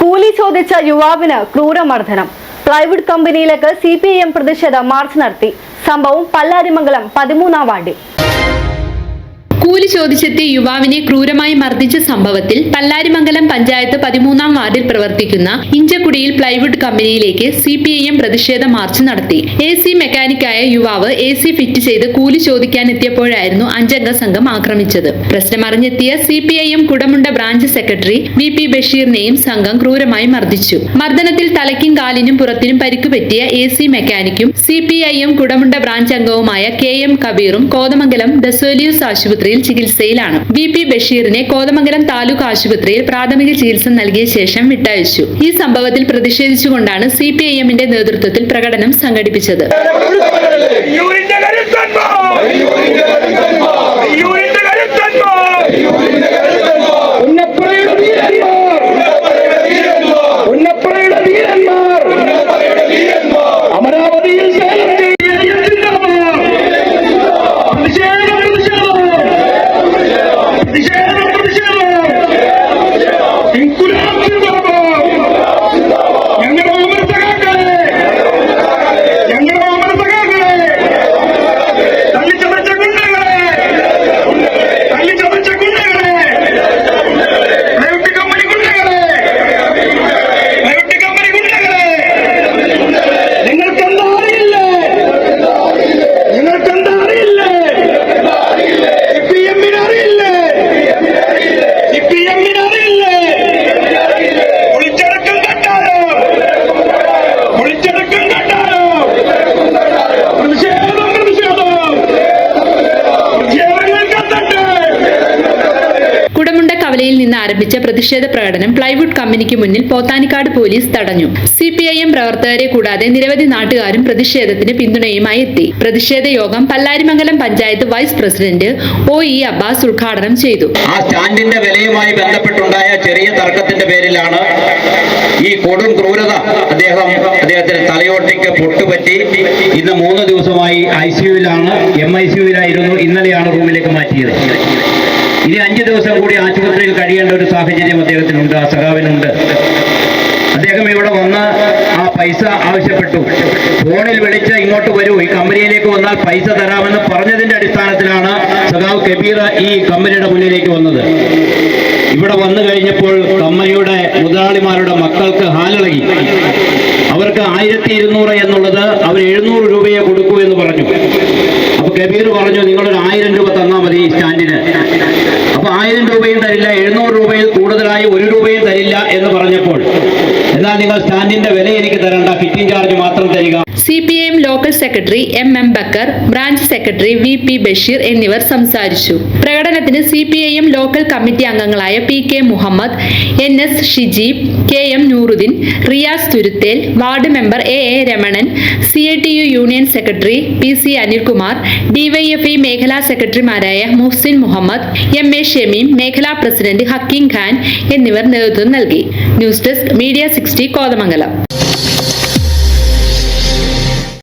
കൂലി ചോദിച്ച യുവാവിന് ക്രൂരമർദ്ദനം. പ്ലൈവുഡ് കമ്പനിയിലേക്ക് സി പി ഐ എം പ്രതിഷേധ മാർച്ച് നടത്തി. സംഭവം പല്ലാരിമംഗലം പതിമൂന്നാം വാർഡിൽ. കൂലി ചോദിച്ചെത്തിയ യുവാവിനെ ക്രൂരമായി മർദ്ദിച്ച സംഭവത്തിൽ പല്ലാരിമംഗലം പഞ്ചായത്ത് പതിമൂന്നാം വാർഡിൽ പ്രവർത്തിക്കുന്ന ഇഞ്ചക്കുടിയിൽ പ്ലൈവുഡ് കമ്പനിയിലേക്ക് സി പി ഐ എം പ്രതിഷേധ മാർച്ച് നടത്തി. എ സി മെക്കാനിക്കായ യുവാവ് എ സി ഫിറ്റ് ചെയ്ത് കൂലി ചോദിക്കാൻ എത്തിയപ്പോഴായിരുന്നു അഞ്ചംഗ സംഘം ആക്രമിച്ചത്. പ്രശ്നമറിഞ്ഞെത്തിയ C P I M Kudamunda branch secretary V P ബഷീറിനെയും സംഘം ക്രൂരമായി മർദ്ദിച്ചു. മർദ്ദനത്തിൽ തലയ്ക്കും കാലിനും പുറത്തിനും പരിക്കുപറ്റിയ A C മെക്കാനിക്കും C P I M Kudamunda branch അംഗവുമായ കെ എം കബീറും കോതമംഗലം ദസോലിയൂസ് ആശുപത്രിയിൽ ചികിത്സയിലാണ്. വി പി ബഷീറിനെ കോതമംഗലം താലൂക്ക് ആശുപത്രിയിൽ പ്രാഥമിക ചികിത്സ നൽകിയ ശേഷം വിട്ടയച്ചു. ഈ സംഭവത്തിൽ പ്രതിഷേധിച്ചുകൊണ്ടാണ് സി പി ഐ എമ്മിന്റെ നേതൃത്വത്തിൽ പ്രകടനം സംഘടിപ്പിച്ചത്. കവലയിൽ നിന്ന് ആരംഭിച്ച പ്രതിഷേധ പ്രകടനം പ്ലൈവുഡ് കമ്പനിക്ക് മുന്നിൽ പോത്താനിക്കാട് പോലീസ് തടഞ്ഞു. സി പി ഐ എം പ്രവർത്തകരെ കൂടാതെ നിരവധി നാട്ടുകാരും പ്രതിഷേധത്തിന് പിന്തുണയുമായി എത്തി. പ്രതിഷേധ യോഗം Pallarimangalam panchayat vice president O E Abbas ഉദ്ഘാടനം ചെയ്തു. ആ സ്റ്റാൻഡിന്റെ വിലയുമായി ബന്ധപ്പെട്ടുണ്ടായ ചെറിയ തർക്കത്തിന്റെ പേരിലാണ് ഈ കൊടും ക്രൂരത അദ്ദേഹം അദ്ദേഹത്തിന് തലയോട്ടിക്ക് പൊട്ടുപറ്റി ഇന്ന് മൂന്ന് ദിവസമായി ഐ സിയുവിലാണ് എം ഐ സിയുവിലായിരുന്നു ഇന്നലെയാണ് റൂമിലേക്ക് മാറ്റിയത്. ഇനി അഞ്ചു ദിവസം കൂടി ആശുപത്രിയിൽ കഴിയേണ്ട ഒരു സാഹചര്യം അദ്ദേഹത്തിനുണ്ട് ആ സഖാവിനുണ്ട്. അദ്ദേഹം ഇവിടെ വന്ന് ആ പൈസ ആവശ്യപ്പെട്ടു. ഫോണിൽ വിളിച്ച് ഇങ്ങോട്ട് വരൂ ഈ കമ്പനിയിലേക്ക് വന്നാൽ പൈസ തരാമെന്ന് പറഞ്ഞതിന്റെ അടിസ്ഥാനത്തിലാണ് സഖാവ് കബീർ ഈ കമ്പനിയുടെ മുന്നിലേക്ക് വന്നത്. ഇവിടെ വന്നു കഴിഞ്ഞപ്പോൾ കമ്പനിയുടെ മുതലാളിമാരുടെ മക്കൾക്ക് ഹാലിളകി. അവർക്ക് ആയിരത്തി ഇരുന്നൂറ് എന്നുള്ളത് അവർ എഴുന്നൂറ് രൂപയെ കൊടുക്കൂ എന്ന് പറഞ്ഞു. അപ്പൊ കബീർ പറഞ്ഞു നിങ്ങളൊരു ആയിരം രൂപ തന്നാൽ മതി ഈ സ്റ്റാൻഡിന് അപ്പൊ ആയിരം രൂപയും തരില്ല എഴുന്നൂറ് രൂപയിൽ കൂടുതലായി ഒരു രൂപയും തരില്ല എന്ന് പറഞ്ഞപ്പോൾ നിങ്ങൾ വില എനിക്ക് തരണ്ട ഫിറ്റിംഗ് ചാർജ് മാത്രം തരിക. C P M local secretary M M Bakkar branch secretary V P Basheer എന്നിവർ സംസാരിച്ചു. പ്രകടനത്തിന് C P I M local committee അംഗങ്ങളായ P K Muhammad N S Shijeeb K M Nooruddin Riyas Thuruthel ward member A A Ramanan C A T U union secretary P C Anilkumar DYFI മേഖലാ സെക്രട്ടറിമാരായ Muhsin Muhammad M A Shameem മേഖലാ president Hakeem Khan എന്നിവർ നേതൃത്വം നൽകി. News desk media sixty Kothamangalam.